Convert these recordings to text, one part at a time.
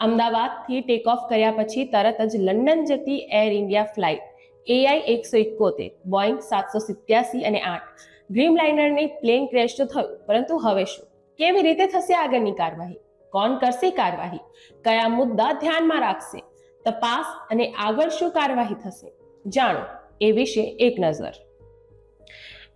અમદાવાદથી take off કર્યા પછી તરત જ લંડન જતી એર ઇન્ડિયા ફ્લાઇટ એઆઈ એકસો એકોતેર બોઈંગ સાતસો સિત્યાસી અને આઠ. ડ્રીમ લાઇનરની પ્લેન ક્રેશ તો થયું, પરંતુ હવે શું? કેવી રીતે થશે આગળની કાર્યવાહી? કોણ કરશે કાર્યવાહી? કયા મુદ્દા ધ્યાનમાં રાખશે? તપાસ અને આગળ શું કાર્યવાહી થશે? જાણો, એ વિશે એક નજર.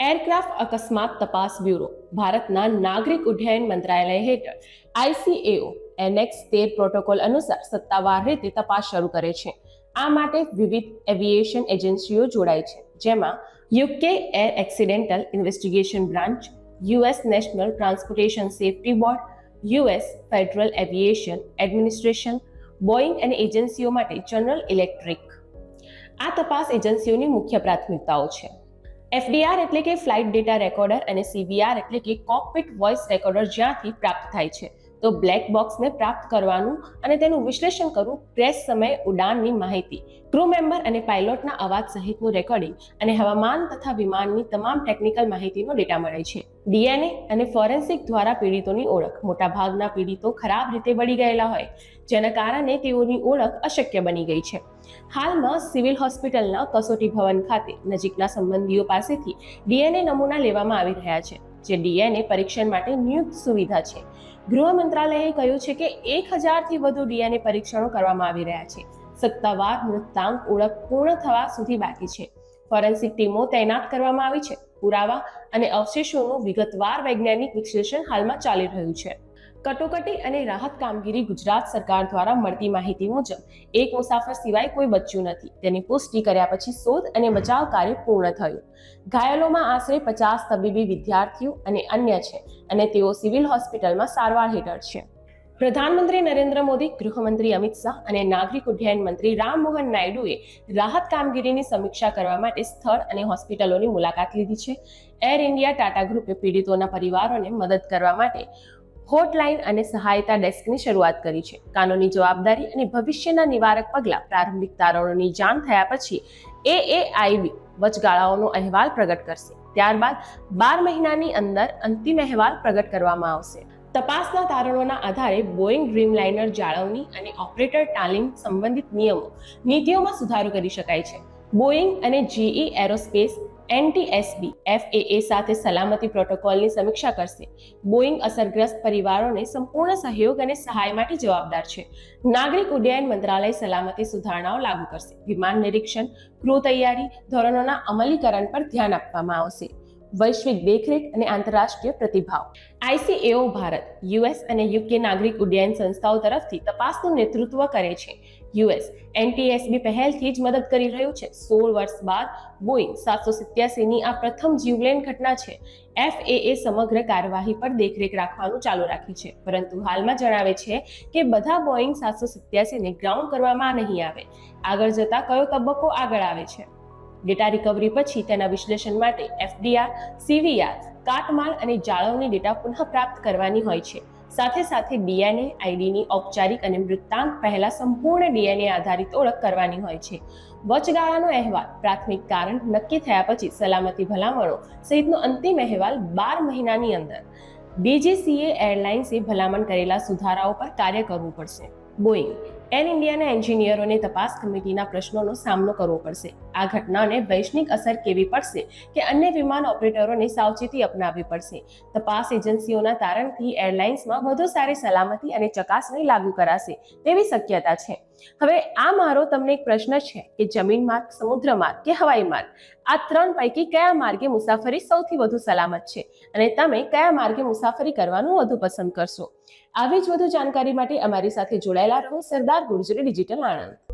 એરક્રાફ્ટ અકસ્માત તપાસ બ્યુરો, ભારતના નાગરિક ઉડ્ડયન મંત્રાલય હેઠળ આઈસીએઓ એનએક્સ તેર પ્રોટોકોલ અનુસાર સત્તાવાર રીતે તપાસ શરૂ કરે છે. આ માટે વિવિધ એવિએશન એજન્સીઓ જોડાય છે, જેમાં UK air accidental investigation branch, US national transportation safety board, US federal aviation administration Boeing અને એજન્સીઓ માટે જનરલ ઇલેક્ટ્રિક. આ તપાસ એજન્સીઓની મુખ્ય પ્રાથમિકતાઓ છે. એફડીઆર એટલે કે ફ્લાઇટ ડેટા રેકોર્ડર અને સીવીઆર એટલે કે કોકપિટ વોઇસ રેકોર્ડર જ્યાંથી પ્રાપ્ત થાય છે. તો બ્લેક બોક્સને પ્રાપ્ત કરવાનું અને તેનું વિશ્લેષણ કરવું ક્રેશ સમયે ઉડાનની માહિતી. ક્રૂ મેમ્બર અને પાયલોટના અવાજ સહિતનું રેકોર્ડિંગ અને હવામાન તથા વિમાનની તમામ ટેકનિકલ માહિતીનો ડેટા મળે છે. ડીએનએ અને ફોરેન્સિક દ્વારા પીડિતોની ઓળખ. મોટાભાગના પીડિતો ખરાબ રીતે બળી ગયેલા હોય, જેના કારણે તેઓની ઓળખ અશક્ય બની ગઈ છે. હાલમાં સિવિલ હોસ્પિટલના કસોટી ભવન ખાતે નજીકના સંબંધીઓ પાસેથી ડીએનએ નમૂના લેવામાં આવી રહ્યા છે. જે ડીએનએ પરીક્ષણ માટે નિયુક્ત સુવિધા છે. ગૃહ મંત્રાલયે કહ્યું છે કે એક હજારથી વધુ ડીએનએ પરીક્ષણો કરવામાં આવી રહ્યા છે. સત્તાવાર મૃતાંક ઓળખ પૂર્ણ થવા સુધી બાકી છે. ફોરેન્સિક ટીમો તૈનાત કરવામાં આવી છે. પુરાવા અને અવશેષોનું વિગતવાર વૈજ્ઞાનિક વિશ્લેષણ હાલમાં ચાલી રહ્યું છે. કટોકટી અને રાહત કામગીરી ગુજરાત સરકાર દ્વારા મળતી માહિતી મુજબ, એક મુસાફર સિવાય કોઈ બચ્યું નથી. તેની પુષ્ટિ કર્યા પછી શોધ અને બચાવ કાર્ય પૂર્ણ થયું. ઘાયલોમાં આશરે પચાસ તબીબી વિદ્યાર્થીઓ અને અન્ય છે અને તેઓ સિવિલ હોસ્પિટલમાં સારવાર હેઠળ છે. પ્રધાનમંત્રી નરેન્દ્ર મોદી, ગૃહમંત્રી અમિત શાહ અને નાગરિક ઉડ્ડયન મંત્રી રામમોહન નાયડુએ રાહત કામગીરીની સમીક્ષા કરવા માટે સ્થળ અને હોસ્પિટલોની મુલાકાત લીધી છે. એર ઇન્ડિયા ટાટા ગ્રુપે પીડિતોના પરિવારોને મદદ કરવા માટે હોટલાઇન અને સહાયતા ડેસ્કની શરૂઆત કરી છે. કાનૂની જવાબદારી અને ભવિષ્યના નિવારક પગલાં પ્રારંભિક તારણોની જાણ થયા પછી એએઆઈબી વચગાળાઓનો અહેવાલ પ્રગટ કરશે. ત્યારબાદ બાર મહિનાની અંદર અંતિમ અહેવાલ પ્રગટ કરવામાં આવશે. તપાસના તારણોના આધારે બોઈંગ ડ્રીમલાઇનર જાળવણી અને ઓપરેટર તાલીમ સંબંધિત નિયમો નીતિઓમાં સુધારો કરી શકાય છે. બોઈંગ અને જીઈ એરોસ્પેસ એનટીએસબી એફએએ સાથે સલામતી પ્રોટોકોલની સમીક્ષા કરશે. બોઈંગ અસરગ્રસ્ત પરિવારોને સંપૂર્ણ સહયોગ અને સહાય માટે જવાબદાર છે. નાગરિક ઉડ્ડયન મંત્રાલય સલામતી સુધારણાઓ લાગુ કરશે. વિમાન નિરીક્ષણ, ક્રૂ તૈયારી, ધોરણોના અમલીકરણ પર ધ્યાન આપવામાં આવશે. વૈશ્વિક દેખરેખ અને આંતરરાષ્ટ્રીય પ્રતિભાવ. આઈસીએઓ ભારત, યુએસ અને યુકે નાગરિક ઉડ્ડયન સંસ્થાઓ તરફથી તપાસનું નેતૃત્વ કરે છે. યુએસ એનટીએસબી પહેલથી જ મદદ કરી રહ્યું છે. સોળ વર્ષ બાદ બોઈંગ સાતસો સિત્યાસીની આ પ્રથમ જીવલેણ ઘટના છે. એફએએ સમગ્ર કાર્યવાહી પર દેખરેખ રાખવાનું ચાલુ રાખી છે. પરંતુ હાલમાં જણાવે છે કે બધા બોઈંગ સાતસો સિત્યાસીને ગ્રાઉન્ડ કરવામાં નહીં આવે. આગળ જતા કયો તબક્કો આગળ આવે છે? ડેટા રિકવરી પછી તેના વિશ્લેષણ માટે એફડીઆર સીવીઆર કાટમાળ અને જાળવણી ડેટા પુનઃપ્રાપ્ત કરવાની હોય છે. સાથે સાથે ડીએનએ આઈડીની ઔપચારિક અને મૃતાંક પહેલા સંપૂર્ણ ડીએનએ આધારિત ઓળખ કરવાની હોય છે. વચગાળાનો અહેવાલ, પ્રાથમિક કારણ નક્કી થયા પછી સલામતી ભલામણો સહિતનો અંતિમ અહેવાલ બાર મહિનાની અંદર. ડીજીસીએ એરલાઇન્સે ભલામણ કરેલા સુધારાઓ પર કાર્ય કરવું પડશે. બોઈંગ એર ઇન્ડિયાના એન્જિનિયરોને તપાસ કમિટીના પ્રશ્નોનો સામનો કરવો પડશે. આ ઘટનાને વૈશ્વિક અસર કેવી પડશે કે અન્ય વિમાન ઓપરેટરોને સાવચેતી અપનાવવી પડશે? તપાસ એજન્સીઓના તારણથી એરલાઇન્સમાં વધુ સારી સલામતી અને ચકાસણી લાગુ કરાશે તેવી શક્યતા છે. હવે આ મારો તમને એક પ્રશ્ન છે કે જમીન માર્ગ, સમુદ્ર માર્ગ કે હવાઈ માર્ગ? આ ત્રણ પૈકી કયા માર્ગે મુસાફરી સૌથી વધુ સલામત છે? અને તમે કયા માર્ગે મુસાફરી કરવાનું વધુ પસંદ કરશો? આવી જ વધુ જાણકારી માટે અમારી સાથે જોડાયેલા રહો સરદાર ગુર્જરી ડિજિટલ આણંદ.